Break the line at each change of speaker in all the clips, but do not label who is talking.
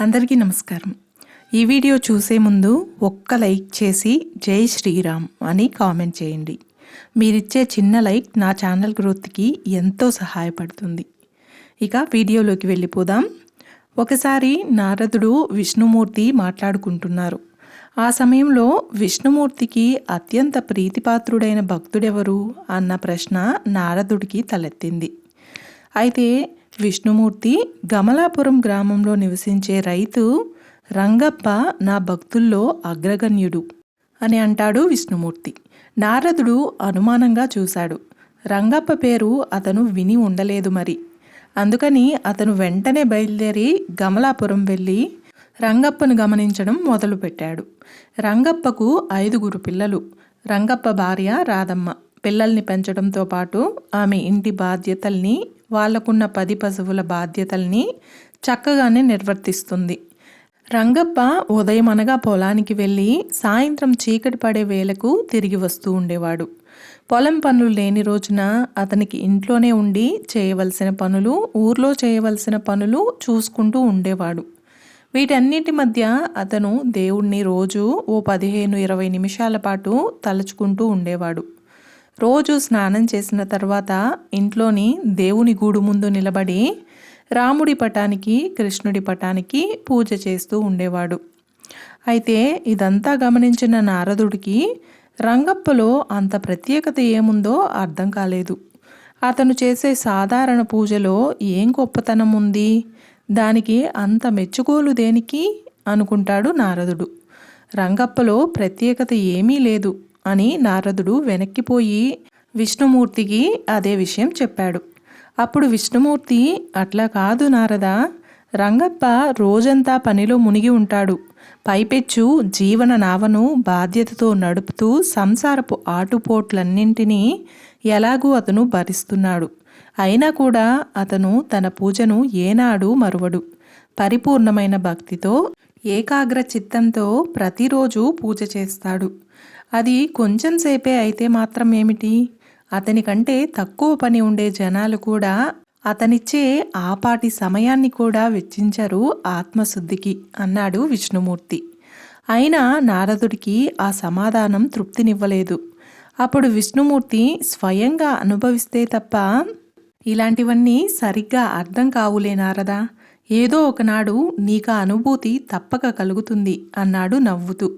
అందరికీ నమస్కారం. ఈ వీడియో చూసే ముందు ఒక్క లైక్ చేసి జై శ్రీరామ్ అని కామెంట్ చేయండి. మీరిచ్చే చిన్న లైక్ నా ఛానల్ గ్రోత్కి ఎంతో సహాయపడుతుంది. ఇక వీడియోలోకి వెళ్ళిపోదాం. ఒకసారి నారదుడు విష్ణుమూర్తి మాట్లాడుకుంటున్నారు. ఆ సమయంలో విష్ణుమూర్తికి అత్యంత ప్రీతిపాత్రుడైన భక్తుడెవరు? అన్న ప్రశ్న నారదుడికి తలెత్తింది. అయితే విష్ణుమూర్తి గమలాపురం గ్రామంలో నివసించే రైతు రంగప్ప నా భక్తుల్లో అగ్రగణ్యుడు అని అంటాడు విష్ణుమూర్తి. నారదుడు అనుమానంగా చూశాడు. రంగప్ప పేరు అతను విని ఉండలేదు మరి. అందుకని అతను వెంటనే బయలుదేరి గమలాపురం వెళ్ళి రంగప్పను గమనించడం మొదలుపెట్టాడు. రంగప్పకు ఐదుగురు పిల్లలు. రంగప్ప భార్య రాధమ్మ. పిల్లల్ని పెంచడంతో పాటు ఆమె ఇంటి బాధ్యతల్ని వాళ్ళకున్న పది పశువుల బాధ్యతల్ని చక్కగానే నిర్వర్తిస్తుంది. రంగప్ప ఉదయం అనగా పొలానికి వెళ్ళి సాయంత్రం చీకటి పడే వేళకు తిరిగి వస్తూ ఉండేవాడు. పొలం పనులు లేని రోజున అతనికి ఇంట్లోనే ఉండి చేయవలసిన పనులు ఊర్లో చేయవలసిన పనులు చూసుకుంటూ ఉండేవాడు. వీటన్నిటి మధ్య అతను దేవుణ్ణి రోజు ఓ పదిహేను ఇరవై నిమిషాల పాటు తలుచుకుంటూ ఉండేవాడు. రోజు స్నానం చేసిన తర్వాత ఇంట్లోని దేవుని గూడు ముందు నిలబడి రాముడి పటానికి కృష్ణుడి పటానికి పూజ చేస్తూ ఉండేవాడు. అయితే ఇదంతా గమనించిన నారదుడికి రంగప్పలో అంత ప్రత్యేకత ఏముందో అర్థం కాలేదు. అతను చేసే సాధారణ పూజలో ఏం గొప్పతనం ఉంది? దానికి అంత మెచ్చుకోలు దేనికి? అనుకుంటాడు నారదుడు. రంగప్పలో ప్రత్యేకత ఏమీ లేదు. అని నారదుడు వెనక్కిపోయి విష్ణుమూర్తికి అదే విషయం చెప్పాడు. అప్పుడు విష్ణుమూర్తి అట్లా కాదు నారద రంగప్ప రోజంతా పనిలో మునిగి ఉంటాడు. పైపెచ్చు జీవన నావను బాధ్యతతో నడుపుతూ సంసారపు ఆటుపోట్లన్నింటినీ ఎలాగూ అతను భరిస్తున్నాడు. అయినా కూడా అతను తన పూజను ఏనాడు మరువడు. పరిపూర్ణమైన భక్తితో ఏకాగ్ర చిత్తంతో ప్రతిరోజు పూజ చేస్తాడు. అది కొంచెం సేపే అయితే మాత్రం ఏమిటి? అతని కంటే తక్కువ పని ఉండే జనాలు కూడా అతనిచ్చే ఆపాటి సమయాన్ని కూడా వెచ్చించరు ఆత్మశుద్ధికి అన్నాడు విష్ణుమూర్తి. అయినా నారదుడికి ఆ సమాధానం తృప్తినివ్వలేదు. అప్పుడు విష్ణుమూర్తి స్వయంగా అనుభవిస్తే తప్ప ఇలాంటివన్నీ సరిగ్గా అర్థం కావులే నారదా. ఏదో ఒకనాడు నీకు అనుభూతి తప్పక కలుగుతుంది అన్నాడు నవ్వుతూ.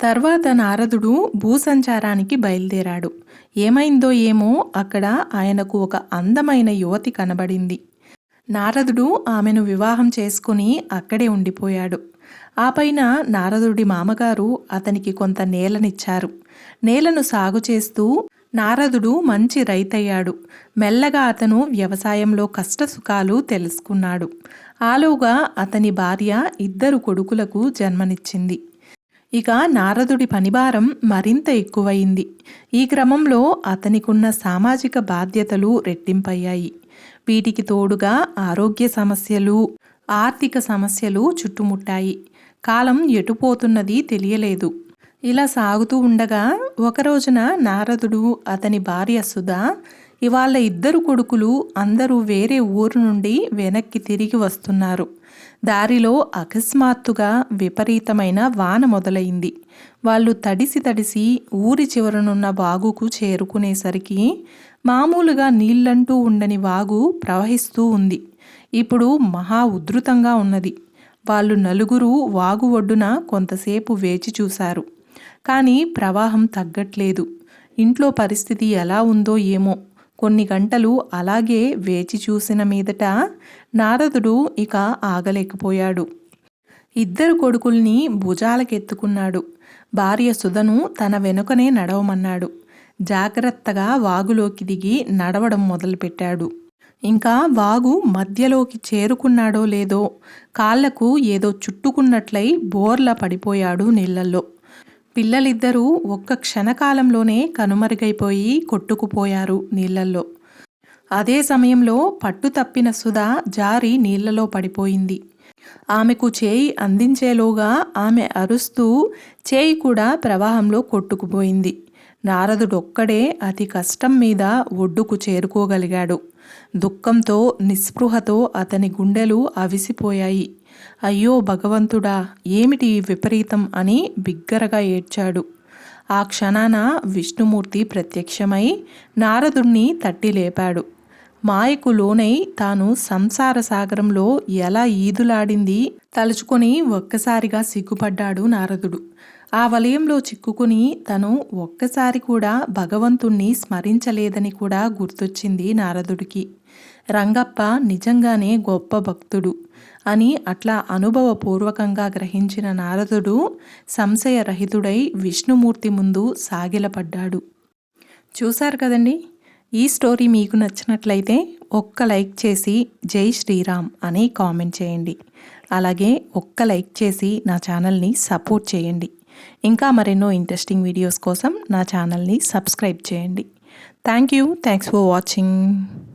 తర్వాత నారదుడు భూసంచారానికి బయలుదేరాడు. ఏమైందో ఏమో అక్కడ ఆయనకు ఒక అందమైన యువతి కనబడింది. నారదుడు ఆమెను వివాహం చేసుకుని అక్కడే ఉండిపోయాడు. ఆ పైన నారదుడి మామగారు అతనికి కొంత నేలనిచ్చారు. నేలను సాగు చేస్తూ నారదుడు మంచి రైతయ్యాడు. మెల్లగా అతను వ్యవసాయంలో కష్టసుఖాలు తెలుసుకున్నాడు. ఆలోగా అతని భార్య ఇద్దరు కొడుకులకు జన్మనిచ్చింది. ఇక నారదుడి పనిభారం మరింత ఎక్కువయింది ఈ క్రమంలో అతనికున్న సామాజిక బాధ్యతలు రెట్టింపయ్యాయి. వీటికి తోడుగా ఆరోగ్య సమస్యలు ఆర్థిక సమస్యలు చుట్టుముట్టాయి. కాలం ఎటుపోతున్నది తెలియలేదు. ఇలా సాగుతూ ఉండగా ఒక రోజున నారదుడు అతని భార్య సుధా ఇవాళ ఇద్దరు కొడుకులు అందరూ వేరే ఊరు నుండి వెనక్కి తిరిగి వస్తున్నారు. దారిలో అకస్మాత్తుగా విపరీతమైన వాన మొదలైంది. వాళ్ళు తడిసి తడిసి ఊరి చివరనున్న వాగుకు చేరుకునేసరికి మామూలుగా నీళ్ళంటూ ఉండని వాగు ప్రవహిస్తూ ఉంది. ఇప్పుడు మహా ఉధృతంగా ఉన్నది. వాళ్ళు నలుగురు వాగు ఒడ్డున కొంతసేపు వేచి చూశారు. కానీ ప్రవాహం తగ్గట్లేదు. ఇంట్లో పరిస్థితి ఎలా ఉందో ఏమో కొన్ని గంటలు అలాగే వేచి చూసిన మీదట నారదుడు ఇక ఆగలేకపోయాడు. ఇద్దరు కొడుకుల్ని భుజాలకెత్తుకున్నాడు. భార్య సుధను తన వెనుకనే నడవమన్నాడు. జాగ్రత్తగా వాగులోకి దిగి నడవడం మొదలుపెట్టాడు. ఇంకా వాగు మధ్యలోకి చేరుకున్నాడో లేదో కాళ్ళకు ఏదో చుట్టుకున్నట్లయి బోర్ల పడిపోయాడు నీళ్ళల్లో. పిల్లలిద్దరూ ఒక్క క్షణకాలంలోనే కనుమరుగైపోయి కొట్టుకుపోయారు నీళ్ళల్లో. అదే సమయంలో పట్టు తప్పిన సుధా జారి నీళ్ళలో పడిపోయింది. ఆమెకు చేయి అందించేలోగా ఆమె అరుస్తూ చేయి కూడా ప్రవాహంలో కొట్టుకుపోయింది. నారదుడొక్కడే అతి కష్టం మీద ఒడ్డుకు చేరుకోగలిగాడు. దుఃఖంతో నిస్పృహతో అతని గుండెలు అవిసిపోయాయి. అయ్యో భగవంతుడా ఏమిటి విపరీతం అని బిగ్గరగా ఏడ్చాడు. ఆ క్షణాన విష్ణుమూర్తి ప్రత్యక్షమై నారదుణ్ణి తట్టి లేపాడు. మాయకు లోనై తాను సంసార సాగరంలో ఎలా ఈదులాడింది తలుచుకొని ఒక్కసారిగా సిగ్గుపడ్డాడు నారదుడు. ఆ వలయంలో చిక్కుకుని తను ఒక్కసారి కూడా భగవంతుణ్ణి స్మరించలేదని కూడా గుర్తొచ్చింది నారదుడికి. రంగప్ప నిజంగానే గొప్ప భక్తుడు. అని అట్లా అనుభవపూర్వకంగా గ్రహించిన నారదుడు సంశయరహితుడై విష్ణుమూర్తి ముందు సాగిలపడ్డాడు. చూశారు కదండి? ఈ స్టోరీ మీకు నచ్చినట్లయితే ఒక్క లైక్ చేసి జై శ్రీరామ్ అని కామెంట్ చేయండి. అలాగే ఒక్క లైక్ చేసి నా ఛానల్ని సపోర్ట్ చేయండి. ఇంకా మరెన్నో ఇంట్రెస్టింగ్ వీడియోస్ కోసం నా ఛానల్ని సబ్స్క్రైబ్ చేయండి. Thank you. Thanks for watching.